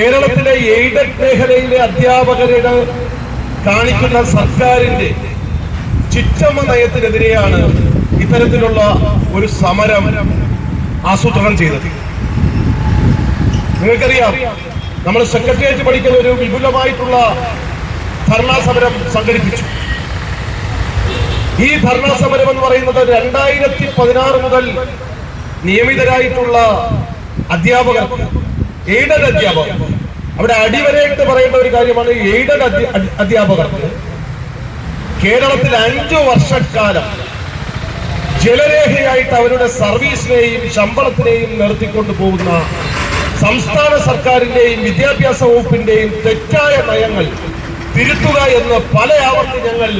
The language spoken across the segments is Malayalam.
കേരളത്തിലെ എയ്ഡഡ് മേഖലയിലെ അധ്യാപകരുടെ കാണിക്കുന്ന സർക്കാരിന്റെ ചിറ്റമ്മ നയത്തിനെതിരെയാണ് ഇത്തരത്തിലുള്ള ഒരു സമരം ആസൂത്രണം ചെയ്തത്. നിങ്ങൾക്കറിയാം നമ്മൾ സെക്രട്ടേറിയറ്റ് പഠിക്കുന്ന ഒരു വിപുലമായിട്ടുള്ള ധർണാ സമരം സംഘടിപ്പിച്ചു. ഈ ധർണാ സമരം എന്ന് പറയുന്നത് രണ്ടായിരത്തി പതിനാറ് മുതൽ നിയമിതരായിട്ടുള്ള അധ്യാപകർക്ക് എയ്ഡഡ് അധ്യാപകർ അവിടെ അടിവരയിട്ട് പറയേണ്ട ഒരു കാര്യമാണ് എയ്ഡഡ് അധ്യ- അധ്യ- അധ്യാപകർക്ക് കേരളത്തിൽ അഞ്ചു വർഷക്കാലം ജലരേഖയായിട്ട് അവരുടെ സർവീസിനെയും ശമ്പളത്തിനെയും നിർത്തിക്കൊണ്ടു പോകുന്ന സംസ്ഥാന സർക്കാരിന്റെയും വിദ്യാഭ്യാസ വകുപ്പിന്റെയും തെറ്റായ നയങ്ങൾ തിരുത്തുക എന്ന് പല ആവർത്തി ഞങ്ങൾ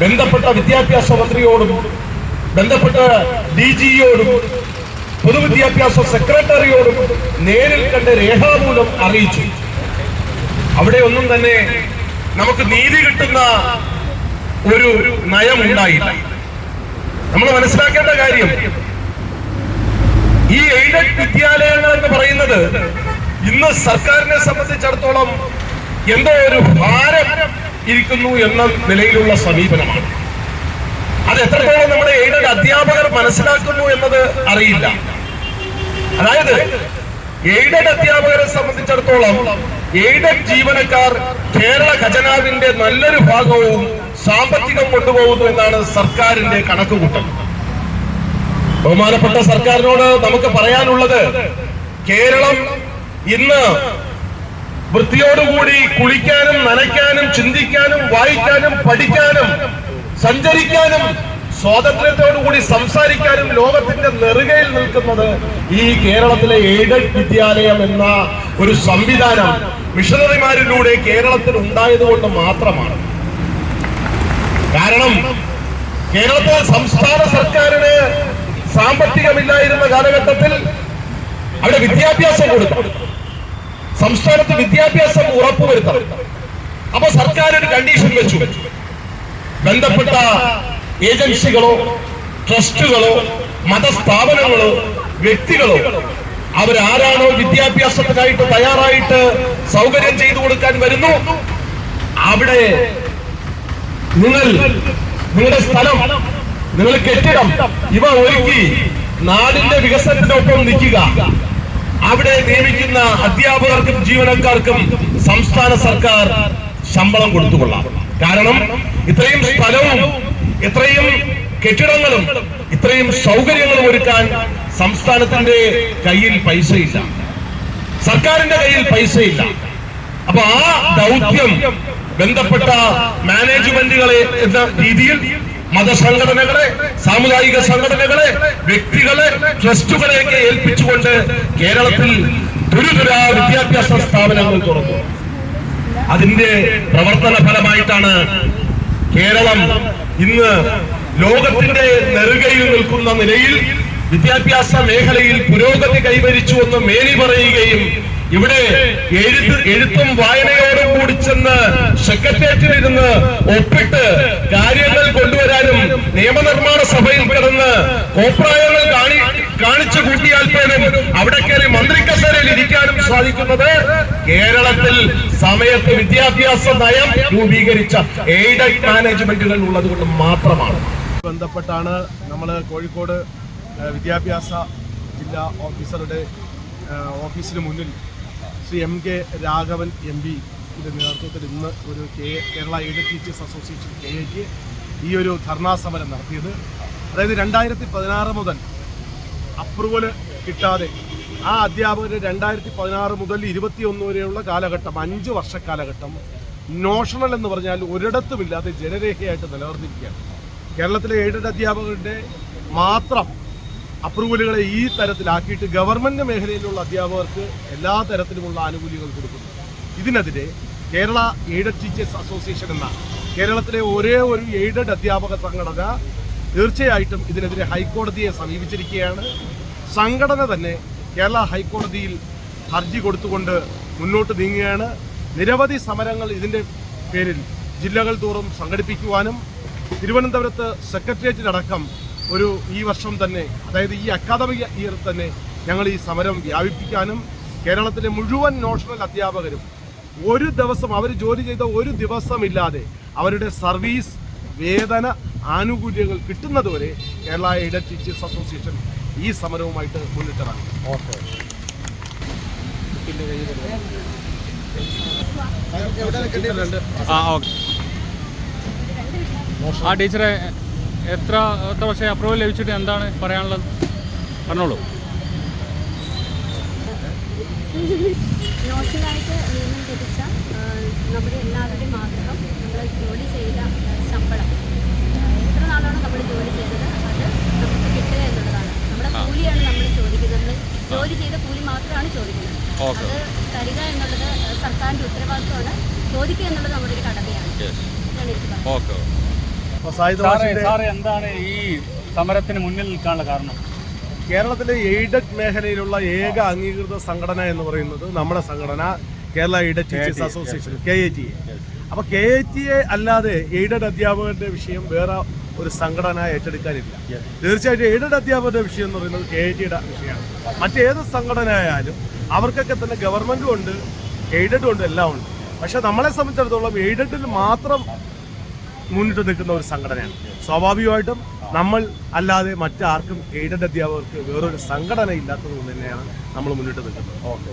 ബന്ധപ്പെട്ട വിദ്യാഭ്യാസ മന്ത്രിയോടും ബന്ധപ്പെട്ട ഡി ജിയോടും പൊതുവിദ്യാഭ്യാസ സെക്രട്ടറിയോടും നേരിൽ കണ്ട് രേഖാമൂലം അറിയിച്ചു. അവിടെ ഒന്നും തന്നെ നമുക്ക് നീതി കിട്ടുന്ന ഒരു നയം ഉണ്ടായില്ല. നമ്മൾ മനസ്സിലാക്കേണ്ട കാര്യം ഈ എയ്ഡഡ് വിദ്യാലയങ്ങൾ എന്ന് പറയുന്നത് ഇന്ന് സർക്കാരിനെ സംബന്ധിച്ചിടത്തോളം എന്തോ ഒരു ഭാരം ഇരിക്കുന്നു എന്ന നിലയിലുള്ള സമീപനമാണ്. അത് എത്രത്തോളം നമ്മുടെ എയ്ഡഡ് അധ്യാപകർ മനസ്സിലാക്കുന്നു എന്നത് അറിയില്ല. അതായത് എയ്ഡഡ് അധ്യാപകരെ സംബന്ധിച്ചിടത്തോളം എയ്ഡഡ് ജീവനക്കാർ കേരള ഖജനാവിന്റെ നല്ലൊരു ഭാഗവും സാമ്പത്തികം കൊണ്ടുപോകുന്നു എന്നാണ് സർക്കാരിന്റെ കണക്കുകൂട്ടൽ. ബഹുമാനപ്പെട്ട സർക്കാരിനോട് നമുക്ക് പറയാനുള്ളത് കേരളം ഇന്ന് വൃത്തിയോടുകൂടി കുളിക്കാനും നനയ്ക്കാനും ചിന്തിക്കാനും വായിക്കാനും പഠിക്കാനും സഞ്ചരിക്കാനും സ്വാതന്ത്ര്യത്തോടുകൂടി സംസാരിക്കാനും ലോകത്തിന്റെ നെറുകയിൽ നിൽക്കുന്നത് ഈ കേരളത്തിലെ എയ്ഡഡ് വിദ്യാലയം എന്ന ഒരു സംവിധാനം മിഷണറിമാരിലൂടെ കേരളത്തിൽ ഉണ്ടായതുകൊണ്ട് മാത്രമാണ്. കാരണം കേരളത്തിലെ സംസ്ഥാന സർക്കാരിന് സാമ്പത്തികമില്ലായിരുന്ന കാലഘട്ടത്തിൽ അവിടെ വിദ്യാഭ്യാസം കൊടുക്കണം സംസ്ഥാനത്ത് വിദ്യാഭ്യാസം ഉറപ്പുവരുത്തണം. അപ്പൊ സർക്കാർ ഒരു കണ്ടീഷൻ വെച്ചു. ബന്ധപ്പെട്ട ഏജൻസികളോ ട്രസ്റ്റുകളോ മതസ്ഥാപനങ്ങളോ വ്യക്തികളോ അവരാരാണോ വിദ്യാഭ്യാസത്തിനായിട്ട് തയ്യാറായിട്ട് സൗകര്യം ചെയ്തു കൊടുക്കാൻ വരുന്നു? അവിടെ നിങ്ങൾ നിങ്ങളുടെ സ്ഥലം നിങ്ങൾ കെട്ടിടം ഇവ ഒരുക്കി നാടിന്റെ വികസനത്തിനൊപ്പം നിൽക്കുക. അവിടെ നിയമിക്കുന്ന അധ്യാപകർക്കും ജീവനക്കാർക്കും സംസ്ഥാന സർക്കാർ ശമ്പളം കൊടുത്തുകൊള്ളാം. കാരണം ഇത്രയും സ്ഥലവും ഇത്രയും കെട്ടിടങ്ങളും ഇത്രയും സൗകര്യങ്ങളും ഒരുക്കാൻ സംസ്ഥാനത്തിന്റെ കയ്യിൽ പൈസയില്ല. സർക്കാരിന്റെ കയ്യിൽ പൈസയില്ല. അപ്പൊ ആ ദൗത്യം ബന്ധപ്പെട്ട മാനേജ്മെന്റുകളെ എന്ന രീതിയിൽ മതസംഘടനകളെ സാമുദായിക സംഘടനകളെ വ്യക്തികളെ ട്രസ്റ്റുകളെയൊക്കെ ഏൽപ്പിച്ചുകൊണ്ട് കേരളത്തിൽ ദുരിതുരാ വിദ്യാഭ്യാസ സ്ഥാപനങ്ങൾ തുറന്നു. അതിന്റെ പ്രവർത്തന ഫലമായിട്ടാണ് കേരളം ഇന്ന് ലോകത്തിന്റെ നെറുകയിൽ നിൽക്കുന്ന നിലയിൽ വിദ്യാഭ്യാസ മേഖലയിൽ പുരോഗതി കൈവരിച്ചു എന്ന് മേനി പറയുകയും ഇവിടെ എഴുത്ത് എഴുത്തും വായനയോടും കൂടി ചെന്ന് സെക്രട്ടേറിയറ്റിൽ ഇരുന്ന് ഒപ്പിട്ട് കാര്യങ്ങൾ കൊണ്ടുവരാനും നിയമനിർമ്മാണ സഭയിൽ കിടന്ന് കോപ്രായങ്ങൾ കാണി കാണിച്ചു കൂട്ടിയാൽ പോലും അവിടെ കയറി മന്ത്രി കസേരയിൽ ഇരിക്കാനും സാധിക്കുന്നത് കേരളത്തിൽ സമയത്ത് വിദ്യാഭ്യാസ നയം രൂപീകരിച്ച എയ്ഡഡ് മാനേജ്മെന്റുകൾ ഉള്ളത് കൊണ്ട് മാത്രമാണ്. ബന്ധപ്പെട്ടാണ് നമ്മൾ കോഴിക്കോട് വിദ്യാഭ്യാസ ജില്ലാ ഓഫീസറുടെ ഓഫീസിന് മുന്നിൽ Shri M K Raghavan M പിയുടെ നേതൃത്വത്തിൽ ഇന്ന് ഒരു K Kerala aid teachers association K ഈ ഒരു ധർണാ സമരം നടത്തിയത്. അതായത് രണ്ടായിരത്തി പതിനാറ് മുതൽ അപ്രൂവൽ കിട്ടാതെ ആ അധ്യാപകർ രണ്ടായിരത്തി പതിനാറ് മുതൽ ഇരുപത്തിയൊന്ന് വരെയുള്ള കാലഘട്ടം അഞ്ച് വർഷ കാലഘട്ടം നോഷണൽ എന്ന് പറഞ്ഞാൽ ഒരിടത്തുമില്ലാതെ ജനരേഖയായിട്ട് നിലനിർത്തിയിരിക്കുകയാണ്. കേരളത്തിലെ എയ്ഡഡ് അധ്യാപകരുടെ മാത്രം അപ്രൂവലുകളെ ഈ തരത്തിലാക്കിയിട്ട് ഗവൺമെന്റ് മേഖലയിലുള്ള അധ്യാപകർക്ക് എല്ലാ തരത്തിലുമുള്ള ആനുകൂല്യങ്ങൾ കൊടുക്കുന്നു. ഇതിനെതിരെ കേരള എയ്ഡഡ് ടീച്ചേഴ്സ് അസോസിയേഷൻ എന്ന കേരളത്തിലെ ഒരേ ഒരു എയ്ഡഡ് അധ്യാപക സംഘടന തീർച്ചയായിട്ടും ഇതിനെതിരെ ഹൈക്കോടതിയെ സമീപിച്ചിരിക്കുകയാണ്. സംഘടന തന്നെ കേരള ഹൈക്കോടതിയിൽ ഹർജി കൊടുത്തുകൊണ്ട് മുന്നോട്ട് നീങ്ങുകയാണ്. നിരവധി സമരങ്ങൾ ഇതിന്റെ പേരിൽ ജില്ലകൾ തോറും സംഘടിപ്പിക്കുവാനും തിരുവനന്തപുരത്ത് സെക്രട്ടേറിയറ്റിലടക്കം ഒരു ഈ വർഷം തന്നെ അതായത് ഈ അക്കാദമിക ഇയർ തന്നെ ഞങ്ങൾ ഈ സമരം വ്യാപിപ്പിക്കാനും കേരളത്തിലെ മുഴുവൻ നോഷണൽ അധ്യാപകരും ഒരു ദിവസം അവർ ജോലി ചെയ്ത ഒരു ദിവസമില്ലാതെ അവരുടെ സർവീസ് വേതന ആനുകൂല്യങ്ങൾ കിട്ടുന്നതുവരെ കേരള എയ്ഡഡ് ടീച്ചേഴ്സ് അസോസിയേഷൻ ഈ സമരവുമായിട്ട് മുന്നിട്ടതാണ്. ആ ഓക്കെ. ആ ടീച്ചറെ എത്ര എത്ര വർഷം അപ്രൂവൽ ലഭിച്ചിട്ട് എന്താണ് പറയാനുള്ളത്? പറഞ്ഞോളൂ. നിയമം ലഭിച്ച നമ്മുടെ എല്ലാവരുടെയും മാത്രം നമ്മൾ ജോലി ചെയ്ത ശമ്പളം. നാളാണോ നമ്മൾ ജോലി ചെയ്തത്? അത് നമുക്ക് കിട്ടുക എന്നുള്ളതാണ്. നമ്മുടെ കൂലിയാണ് നമ്മൾ ചോദിക്കുന്നത്. ജോലി ചെയ്ത കൂലി മാത്രമാണ് ചോദിക്കുന്നത്. ഓക്കെ. അത് തരിക എന്നുള്ളത് സർക്കാരിന്റെ ഉത്തരവാദിത്വമാണ്. ചോദിക്കുക എന്നുള്ളത് നമ്മുടെ ഒരു കടമയാണ്. സാറേ എന്താണ് ഈ സമരത്തിന് മുന്നിൽ നിൽക്കാനുള്ള കാരണം? കേരളത്തിലെ എയ്ഡഡ് മേഖലയിലുള്ള ഏക അംഗീകൃത സംഘടന എന്ന് പറയുന്നത് നമ്മുടെ സംഘടന Kerala aided teachers association K A T A. അപ്പോൾ കെ എ ടി എ അല്ലാതെ എയ്ഡഡ് അധ്യാപകരുടെ വിഷയം വേറെ ഒരു സംഘടന ഏറ്റെടുക്കാനില്ല. തീർച്ചയായിട്ടും എയ്ഡഡ് അധ്യാപകരുടെ വിഷയം എന്ന് പറയുന്നത് കെ ഐ ടിയുടെ വിഷയമാണ്. മറ്റേത് സംഘടന ആയാലും അവർക്കൊക്കെ തന്നെ ഗവൺമെന്റും ഉണ്ട് എയ്ഡഡും ഉണ്ട് എല്ലാം ഉണ്ട്. പക്ഷെ നമ്മളെ സംബന്ധിച്ചിടത്തോളം എയ്ഡഡിൽ മാത്രം മുന്നിട്ട് നിൽക്കുന്ന ഒരു സംഘടനയാണ്. സ്വാഭാവികമായിട്ടും നമ്മൾ അല്ലാതെ മറ്റാർക്കും എയ്ഡഡ് അധ്യാപകർക്ക് വേറൊരു സംഘടന ഇല്ലാത്തത് കൊണ്ട് തന്നെയാണ് നമ്മൾ മുന്നിട്ട് നിൽക്കുന്നത്. ഓക്കെ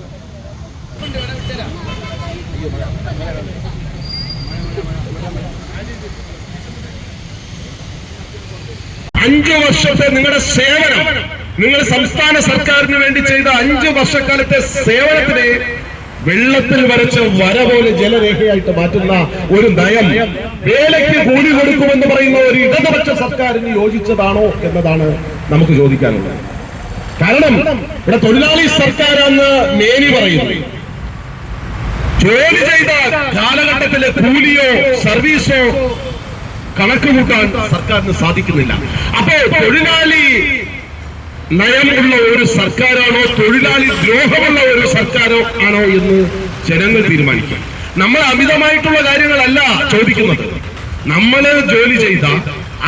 അഞ്ചു വർഷത്തെ നിങ്ങളുടെ സേവനം നിങ്ങൾ സംസ്ഥാന സർക്കാരിന് വേണ്ടി ചെയ്ത അഞ്ചു വർഷക്കാലത്തെ സേവനത്തിനെ വെള്ളത്തിൽ വരച്ച വര പോലെ ജലരേഖയായിട്ട് മാറ്റുന്ന ഒരു നയം വേലയ്ക്ക് കൂലി കൊടുക്കുമെന്ന് പറയുന്ന ഒരു ഇടതുപക്ഷ സർക്കാരിന് യോജിച്ചതാണോ എന്നതാണ് നമുക്ക് ചോദിക്കാനുള്ളത്. കാരണം ഇവിടെ തൊഴിലാളി സർക്കാരാന്ന് മേനി പറയുന്നു. ജോലി ചെയ്ത കാലഘട്ടത്തിലെ കൂലിയോ സർവീസോ കണക്ക് കൂട്ടാൻ സർക്കാരിന് സാധിക്കുന്നില്ല. അപ്പോൾ തൊഴിലാളി നയമുള്ള ഒരു സർക്കാരാണോ തൊഴിലാളി ദ്രോഹമുള്ള ഒരു സർക്കാരോ ആണോ എന്ന് ജനങ്ങൾ തീരുമാനിക്കും. നമ്മൾ അമിതമായിട്ടുള്ള കാര്യങ്ങളല്ല ചോദിക്കുന്നത്. നമ്മൾ ജോലി ചെയ്ത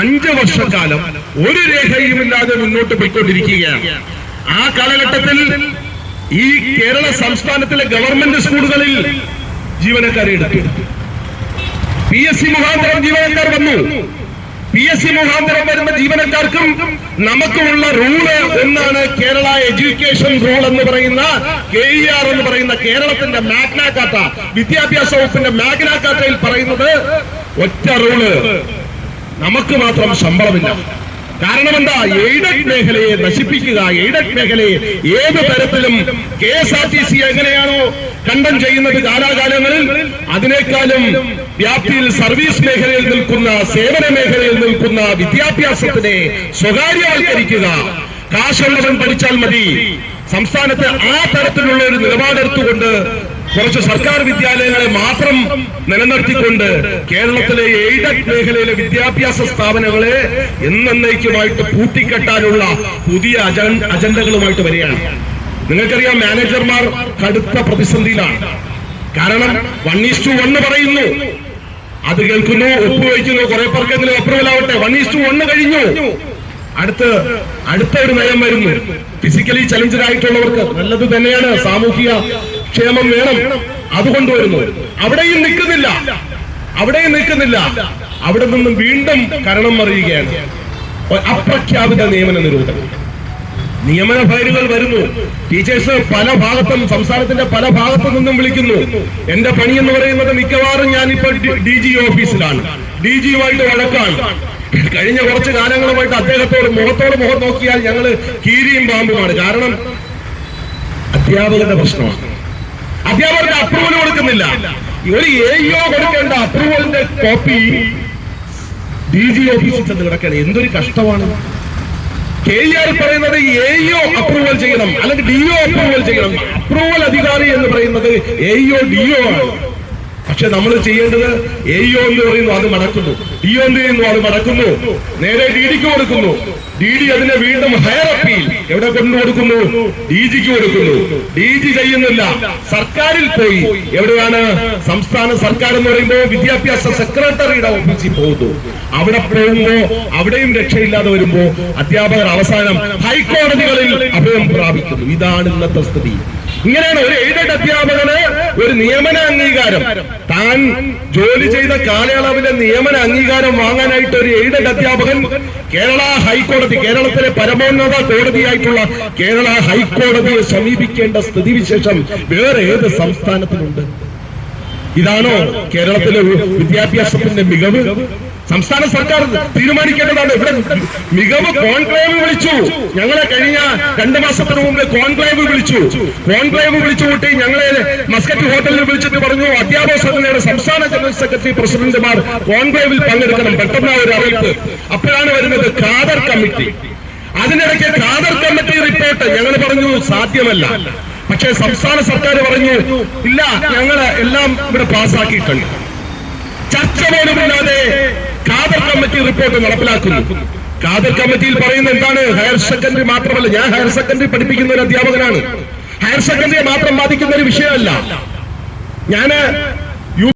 അഞ്ച് വർഷക്കാലം ഒരു രേഖയുമില്ലാതെ മുന്നോട്ട് പോയിക്കൊണ്ടിരിക്കുകയാണ്. ആ കാലഘട്ടത്തിൽ ഈ കേരള സംസ്ഥാനത്തിലെ ഗവൺമെന്റ് സ്കൂളുകളിൽ ജീവനക്കാരെ എടുത്തു. പി എസ് സി മുഖാന്തരം ജീവനക്കാർ വന്നു പി എസ് സി മുഖാന്തരം വരുന്ന ജീവനക്കാർക്കും നമുക്കുമുള്ള റൂൾ ഒന്നാണ് കേരള എഡ്യൂക്കേഷൻ റൂൾ എന്ന് പറയുന്ന കെ ഇ ആർ എന്ന് പറയുന്ന കേരളത്തിന്റെ മാഗ്നാക്കാത്ത വിദ്യാഭ്യാസ വകുപ്പിന്റെ മാഗ്നാക്കാത്തയിൽ പറയുന്നത് ഒറ്റ റൂൾ നമുക്ക് മാത്രം ശമ്പളമില്ല. കാരണം എന്താ എയ്ഡഡ് മേഖലയെ നശിപ്പിക്കുക. എയ്ഡഡ് മേഖലയെ ഏത് തരത്തിലും K S R T C എങ്ങനെയാണോ കണ്ടം ചെയ്യുന്നത് കാലാകാലങ്ങളിൽ അതിനേക്കാളും വ്യാപ്തിയിൽ സർവീസ് മേഖലയിൽ നിൽക്കുന്ന സേവന മേഖലയിൽ നിൽക്കുന്ന വിദ്യാഭ്യാസത്തിനെ സ്വകാര്യവൽക്കരിക്കുക. കാശുള്ളവൻ പഠിച്ചാൽ മതി. സംസ്ഥാനത്ത് ആ തരത്തിലുള്ള ഒരു നിലപാടെടുത്തുകൊണ്ട് കുറച്ച് സർക്കാർ വിദ്യാലയങ്ങളെ മാത്രം നിലനിർത്തിക്കൊണ്ട് കേരളത്തിലെ എയ്ഡഡ് മേഖലയിലെ വിദ്യാഭ്യാസ സ്ഥാപനങ്ങളെ എന്നേക്കുമായിട്ട് പൂട്ടിക്കെട്ടാനുള്ള പുതിയ അജ- അജണ്ടകളുമായിട്ട് വരികയാണ്. നിങ്ങൾക്കറിയാം മാനേജർമാർ കടുത്ത പ്രതിസന്ധിയിലാണ്. കാരണം വൺ ഈസ് ടു വണ്ണ് പറയുന്നു. അത് കേൾക്കുന്നു ഒപ്പുവയ്ക്കുന്നു കുറെ പേർക്ക് അപ്രൂവൽ ആവട്ടെ. വൺ ഈസ് ടു വണ് കഴിഞ്ഞു. അടുത്ത് അടുത്ത ഒരു നയം വരുന്നു. ഫിസിക്കലി ചലഞ്ചഡ് ആയിട്ടുള്ളവർക്ക് നല്ലത് തന്നെയാണ്. സാമൂഹിക ക്ഷേമം വേണം. അതുകൊണ്ട് വരുന്നു. അവിടെയും നിൽക്കുന്നില്ല. അവിടെയും നിൽക്കുന്നില്ല. അവിടെ നിന്നും വീണ്ടും കരണം മറിയുകയാണ്. അപ്രഖ്യാപിത നിയമന നിരോധനം. നിയമന ഫയലുകൾ വരുന്നു. ടീച്ചേഴ്സ് പല ഭാഗത്തും സംസ്ഥാനത്തിന്റെ പല ഭാഗത്തു നിന്നും വിളിക്കുന്നു. എന്റെ പണി എന്ന് പറയുന്നത് മിക്കവാറും ഞാനിപ്പോ ഡി ജി ഓഫീസിലാണ്. ഡി ജിയുമായിട്ട് വഴക്കാണ്. കഴിഞ്ഞ കുറച്ച് കാലങ്ങളുമായിട്ട് അദ്ദേഹത്തോട് മുഖത്തോട് മുഖം നോക്കിയാൽ ഞങ്ങൾ കീരിയും പാമ്പുമാണ്. കാരണം അധ്യാപകരുടെ പ്രശ്നമാണ്. അധ്യാപകർക്ക് അപ്രൂവൽ കൊടുക്കുന്നില്ല. ഒരു എഇഒ കൊടുക്കേണ്ട അപ്രൂവലിന്റെ കോപ്പി ഡി ജി ഓഫീസിൽ ചെന്ന് കിടക്കുകയാണ്. എന്തൊരു കഷ്ടമാണ്. കെ ആർ പറയുന്നത് എഇഒ അപ്രൂവൽ ചെയ്യണം അല്ലെങ്കിൽ ഡിഒ അപ്രൂവൽ ചെയ്യണം. അപ്രൂവൽ അധികാരി എന്ന് പറയുന്നത് എഇഒ ഡിഒ ആണ്. പക്ഷെ നമ്മൾ ചെയ്യേണ്ടത് എഇഒ എന്ന് പറയുന്നു അത് മടക്കുന്നു. ഡിഒ എന്ന് ചെയ്യുന്നു അത് മടക്കുന്നു. നേരെ ഡി ഡിക്ക് കൊടുക്കുന്നു. ഡി ഡി അതിനെ വീണ്ടും ഹയർ അപ്പീൽ എവിടെ കൊണ്ടു കൊടുക്കുന്നു? ഡി ജിക്ക് കൊടുക്കുന്നു. ഡി ജി ചെയ്യുന്നില്ല. സർക്കാരിൽ പോയി. എവിടെയാണ്? സംസ്ഥാന സർക്കാർ എന്ന് പറയുമ്പോൾ വിദ്യാഭ്യാസ സെക്രട്ടറിയുടെ ഓഫീസിൽ പോകുന്നു. അവിടെ പോകുമ്പോ അവിടെയും രക്ഷയില്ലാതെ വരുമ്പോ അധ്യാപകർ അവസാനം ഹൈക്കോടതികളിൽ അഭയം പ്രാപിക്കുന്നു. ഇതാണ് ഇന്നത്തെ സ്ഥിതി. ഇങ്ങനെയാണ് ഒരു എയ്ഡഡ് അധ്യാപകന് ഒരു നിയമന അംഗീകാരം. താൻ ജോലി ചെയ്ത കാലയളവിലെ നിയമന അംഗീകാരം വാങ്ങാനായിട്ട് ഒരു എയ്ഡഡ് അധ്യാപകൻ കേരള ഹൈക്കോടതി കേരളത്തിലെ പരമോന്നത കോടതിയായിട്ടുള്ള കേരള ഹൈക്കോടതിയെ സമീപിക്കേണ്ട സ്ഥിതിവിശേഷം വേറെ ഏത് സംസ്ഥാനത്തിനുണ്ട് ഇതാണോ കേരളത്തിലെ വിദ്യാഭ്യാസത്തിന്റെ മികവ്? സംസ്ഥാന സർക്കാർ തീരുമാനിക്കേണ്ടതാണ്. ഇവിടെ മികവ് കോൺക്ലേവ് വിളിച്ചു. ഞങ്ങളെ കഴിഞ്ഞ രണ്ട് മാസത്തിന് മുമ്പ് കോൺക്ലേവ് വിളിച്ചു. കോൺക്ലേവ് വിളിച്ചു കൂട്ടി ഞങ്ങളെ മസ്കറ്റ് ഹോട്ടലിൽ വിളിച്ചിട്ട് പറഞ്ഞു അധ്യാപക സംഘടനയുടെ സംസ്ഥാന ജനറൽ സെക്രട്ടറി പ്രസിഡന്റുമാർ കോൺക്ലേവിൽ പങ്കെടുക്കണം. പെട്ടെന്ന് ഒരു അറിയിപ്പ്. അപ്പോഴാണ് വരുന്നത് ഖാദർ കമ്മിറ്റി. അതിനിടയ്ക്ക് ഖാദർ കമ്മിറ്റി റിപ്പോർട്ട് ഞങ്ങൾ പറഞ്ഞു സാധ്യമല്ല. പക്ഷേ സംസ്ഥാന സർക്കാർ പറഞ്ഞു ഇല്ല ഞങ്ങൾ എല്ലാം ഇവിടെ പാസ്സാക്കിയിട്ടുണ്ട്. ചർച്ച പോലുമില്ലാതെ ഖാദർ കമ്മിറ്റി റിപ്പോർട്ട് നടപ്പിലാക്കുന്നു. ഖാദർ കമ്മിറ്റിയിൽ പറയുന്ന എന്താണ്? ഹയർ സെക്കൻഡറി മാത്രമല്ല ഞാൻ ഹയർ സെക്കൻഡറി പഠിപ്പിക്കുന്ന ഒരു അധ്യാപകനാണ്. ഹയർ സെക്കൻഡറിയെ മാത്രം ബാധിക്കുന്ന ഒരു വിഷയമല്ല. ഞാൻ